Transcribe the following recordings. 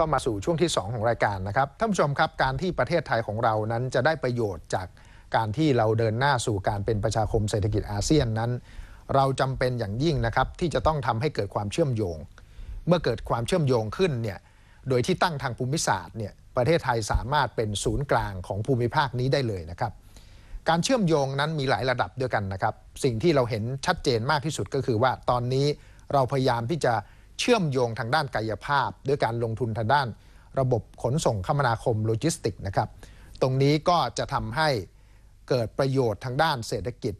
เข้ามาสู่ช่วงที่ 2 ของรายการนะครับท่านผู้ชมครับการที่ประเทศไทยของเรานั้นจะได้ประโยชน์จากการที่เราเดินหน้าสู่การเป็นประชาคมเศรษฐกิจอาเซียนนั้น เราจำเป็นอย่างยิ่งนะครับที่จะต้องทำให้เกิดความเชื่อมโยง เมื่อเกิดความเชื่อมโยงขึ้นเนี่ยโดยที่ตั้งทางภูมิศาสตร์เนี่ยประเทศไทยสามารถเป็นศูนย์กลางของภูมิภาคนี้ได้เลยนะครับ การเชื่อมโยงนั้นมีหลายระดับด้วยกันนะครับ สิ่งที่เราเห็นชัดเจนมากที่สุดก็คือว่าตอนนี้เราพยายามที่จะ เชื่อมโยงทางด้านกายภาพ ด้วยการลงทุนทางด้านระบบขนส่งคมนาคมโลจิสติกนะครับ ตรงนี้ก็จะทำให้เกิดประโยชน์ทางด้านเศรษฐกิจ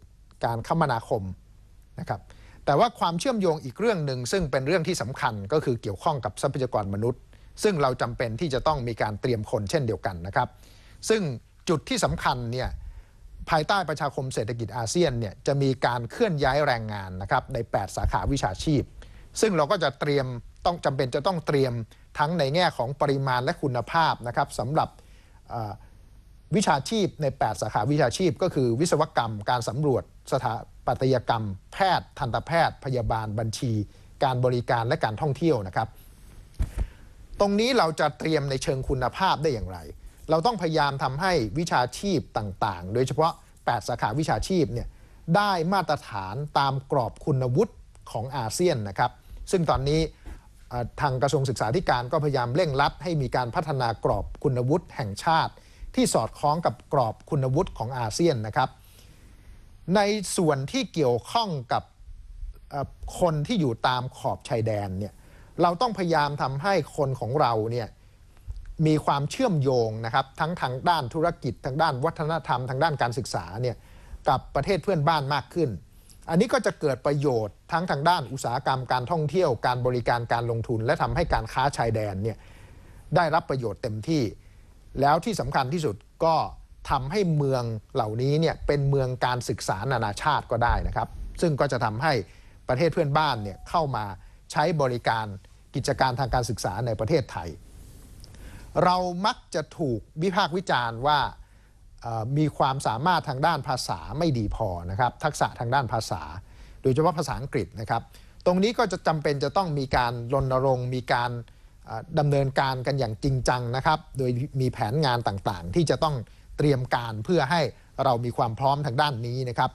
การคมนาคมนะครับแต่ว่าความเชื่อมโยงอีกเรื่องหนึ่งซึ่งเป็นเรื่องที่สำคัญก็คือเกี่ยวข้องกับทรัพยากรมนุษย์ ซึ่งเราจำเป็นที่จะต้องมีการเตรียมคนเช่นเดียวกันนะครับ ซึ่งจุดที่สำคัญเนี่ยภายใต้ประชาคมเศรษฐกิจอาเซียนเนี่ยจะมีการเคลื่อนย้ายแรงงานนะครับใน 8 สาขาวิชาชีพ ซึ่งเราก็จะเตรียมต้องจำเป็นจะต้องเตรียมทั้งในแง่ของปริมาณและคุณภาพนะครับสำหรับวิชาชีพใน 8 สาขาวิชาชีพ ก็คือวิศวกรรม การสำรวจ สถาปัตยกรรม แพทย์ ทันตแพทย์ พยาบาลบัญชี การบริการและการท่องเที่ยวนะครับ ตรงนี้เราจะเตรียมในเชิงคุณภาพได้อย่างไร เราต้องพยายามทำให้วิชาชีพต่างๆ โดยเฉพาะ 8 สาขาวิชาชีพเนี่ยได้มาตรฐานตามกรอบคุณวุฒิของอาเซียนนะครับ ซึ่งตอนนี้ทางกระทรวงศึกษาธิการก็พยายามเร่งรัดให้มีการพัฒนากรอบคุณวุฒิแห่งชาติ ที่สอดคล้องกับกรอบคุณวุฒิของอาเซียนนะครับ ในส่วนที่เกี่ยวข้องกับคนที่อยู่ตามขอบชายแดนเนี่ยเราต้องพยายามทำให้คนของเราเนี่ยมีความเชื่อมโยงนะครับทั้งทางด้านธุรกิจทางด้านวัฒนธรรมทางด้านการศึกษาเนี่ยกับประเทศเพื่อนบ้านมากขึ้น อันนี้ก็จะเกิดประโยชน์ทั้งทางด้านอุตสาหกรรมการท่องเที่ยว การบริการการลงทุน และทำให้การค้าชายแดนเนี่ยได้รับประโยชน์เต็มที่ แล้วที่สำคัญที่สุดก็ทำให้เมืองเหล่านี้เนี่ยเป็นเมืองการศึกษานานาชาติก็ได้นะครับ ซึ่งก็จะทำให้ประเทศเพื่อนบ้านเนี่ยเข้ามาใช้บริการกิจการทางการศึกษาในประเทศไทย เรามักจะถูกวิพากษ์วิจารณ์ว่า มีความสามารถทางด้านภาษาไม่ดีพอนะครับทักษะทางด้านภาษา โดยเฉพาะภาษาอังกฤษนะครับ ตรงนี้ก็จะจำเป็นจะต้องมีการรณรงค์ มีการดำเนินการกันอย่างจริงจังนะครับ โดยมีแผนงานต่างๆ ที่จะต้องเตรียมการเพื่อให้เรามีความพร้อมทางด้านนี้นะครับ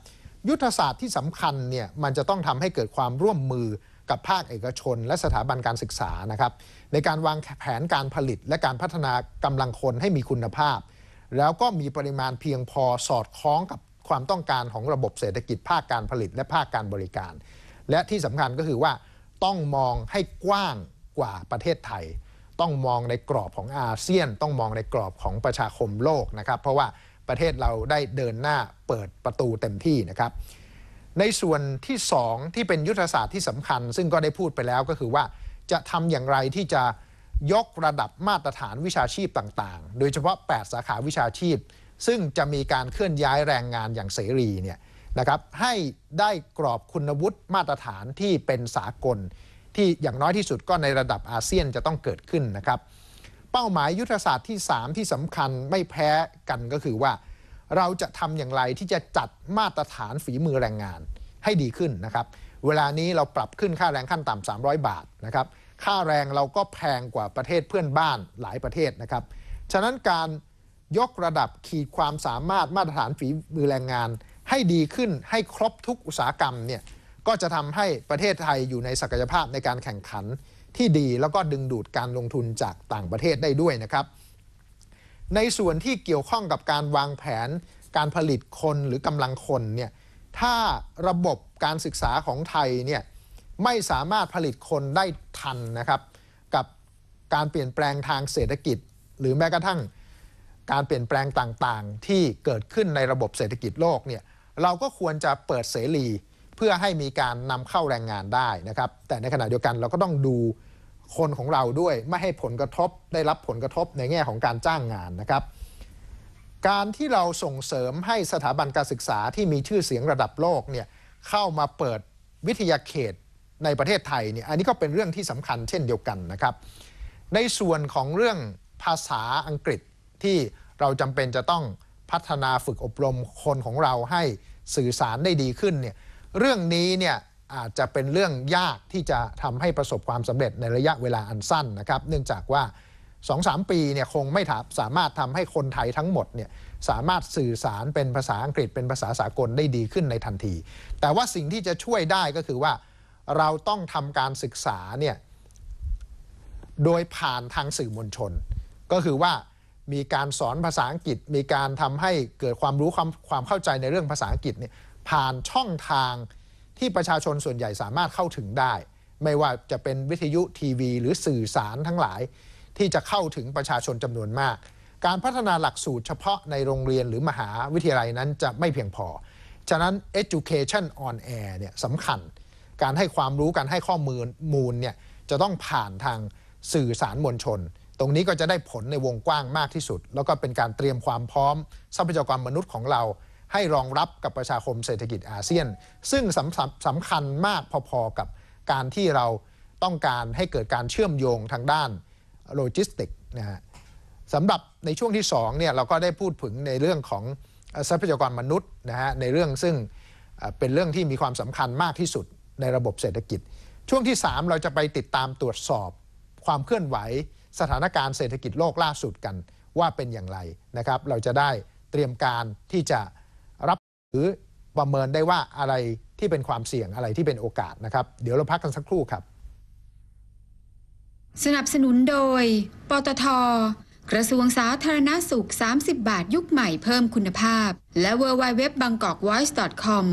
ยุทธศาสตร์ที่สำคัญเนี่ยมันจะต้องทำให้เกิดความร่วมมือกับภาคเอกชน และสถาบันการศึกษานะครับ ในการวางแผนการผลิตและการพัฒนากำลังคนให้มีคุณภาพ แล้วก็มีปริมาณเพียงพอสอดคล้องกับความต้องการของระบบเศรษฐกิจภาคการผลิตและภาคการบริการ และที่สำคัญก็คือว่าต้องมองให้กว้างกว่าประเทศไทย ต้องมองในกรอบของอาเซียน ต้องมองในกรอบของประชาคมโลกนะครับ เพราะว่าประเทศเราได้เดินหน้าเปิดประตูเต็มที่นะครับ ในส่วนที่ 2 ที่เป็นยุทธศาสตร์ที่สำคัญ ซึ่งก็ได้พูดไปแล้วก็คือว่าจะทำอย่างไรที่จะ ยกระดับมาตรฐานวิชาชีพต่างๆ โดยเฉพาะ 8 สาขาวิชาชีพ ซึ่งจะมีการเคลื่อนย้ายแรงงานอย่างเสรีเนี่ยนะครับให้ได้กรอบคุณวุฒิมาตรฐานที่เป็นสากล ที่อย่างน้อยที่สุดก็ในระดับอาเซียนจะต้องเกิดขึ้นนะครับ เป้าหมายยุทธศาสตร์ที่ 3 ที่สำคัญไม่แพ้กันก็คือว่า เราจะทำอย่างไรที่จะจัดมาตรฐานฝีมือแรงงานให้ดีขึ้นนะครับ เวลานี้เราปรับขึ้นค่าแรงขั้นต่ำ300 บาทนะครับ ค่าแรงเราก็แพงกว่าประเทศเพื่อนบ้านหลายประเทศนะครับ ฉะนั้นการยกระดับขีดความสามารถมาตรฐานฝีมือแรงงาน ให้ดีขึ้นให้ครบทุกอุตสาหกรรมเนี่ยก็จะทำให้ประเทศไทยอยู่ในศักยภาพในการแข่งขันที่ดี แล้วก็ดึงดูดการลงทุนจากต่างประเทศได้ด้วยนะครับ ในส่วนที่เกี่ยวข้องกับการวางแผน การผลิตคนหรือกำลังคนเนี่ยถ้าระบบการศึกษาของไทยเนี่ย ไม่สามารถผลิตคนได้ทันนะครับ กับการเปลี่ยนแปลงทางเศรษฐกิจ หรือแม้กระทั่งการเปลี่ยนแปลงต่างๆ ที่เกิดขึ้นในระบบเศรษฐกิจโลกเนี่ยเราก็ควรจะเปิดเสรี เพื่อให้มีการนำเข้าแรงงานได้นะครับ แต่ในขณะเดียวกันเราก็ต้องดูคนของเราด้วยไม่ให้ผลกระทบได้รับผลกระทบในแง่ของการจ้างงานนะครับ การที่เราส่งเสริมให้สถาบันการศึกษาที่มีชื่อเสียงระดับโลกเนี่ยเข้ามาเปิดวิทยาเขต ในประเทศไทยเนี่ยอันนี้ก็เป็นเรื่องที่สำคัญเช่นเดียวกันนะครับ ในส่วนของเรื่องภาษาอังกฤษที่เราจำเป็นจะต้องพัฒนาฝึกอบรมคนของเราให้สื่อสารได้ดีขึ้นเนี่ยเรื่องนี้เนี่ยอาจจะเป็นเรื่องยากที่จะทำให้ประสบความสำเร็จในระยะเวลาอันสั้นนะครับ เนื่องจากว่าสองสามปีเนี่ยคงไม่าสามารถทำให้คนไทยทั้งหมดเนี่ยสามารถสื่อสารเป็นภาษาอังกฤษเป็นภาษาสากลได้ดีขึ้นในทันที แต่ว่าสิ่งที่จะช่วยได้ก็คือว่า เราต้องทำการศึกษาเนี่ยโดยผ่านทางสื่อมวลชน ก็คือว่ามีการสอนภาษาอังกฤษ มีการทำให้เกิดความรู้ความความเข้าใจในเรื่องภาษาอังกฤษเนี่ยผ่านช่องทางที่ประชาชนส่วนใหญ่สามารถเข้าถึงได้ ไม่ว่าจะเป็นวิทยุทีวี หรือสื่อสารทั้งหลาย ที่จะเข้าถึงประชาชนจำนวนมาก การพัฒนาหลักสูตรเฉพาะในโรงเรียนหรือมหาวิทยาลัยนั้นจะไม่เพียงพอ ฉะนั้น education on air เนี่ยสำคัญ การให้ความรู้การให้ข้อมูลมูลเนี่ยจะต้องผ่านทางสื่อสารมวลชน ตรงนี้ก็จะได้ผลในวงกว้างมากที่สุด แล้วก็เป็นการเตรียมความพร้อม ทรัพยากรมนุษย์ของเรา ให้รองรับกับประชาคมเศรษฐกิจอาเซียน ซึ่งสำสำสำคัญมากพอๆกับการที่เราต้องการให้เกิดการเชื่อมโยงทางด้านโลจิสติกนะฮะสำหรับในช่วงที่2เนี่ยเราก็ได้พูดถึงในเรื่องของทรัพยากรมนุษย์นะฮะในเรื่องซึ่งเป็นเรื่องที่มีความสำคัญมากที่สุด ในระบบเศรษฐกิจ ช่วงที่ 3 เราจะไปติดตามตรวจสอบ ความเคลื่อนไหว สถานการณ์เศรษฐกิจโลกล่าสุดกันว่าเป็นอย่างไรนะครับ เราจะได้เตรียมการที่จะรับหรือประเมินได้ว่าอะไรที่เป็นความเสี่ยงอะไรที่เป็นโอกาสนะครับ เดี๋ยวเราพักกันสักครู่ครับ สนับสนุนโดย ปตท กระทรวงสาธารณสุข 30 บาทยุคใหม่เพิ่มคุณภาพ และ w w w b a n g k o k v o i c e c o m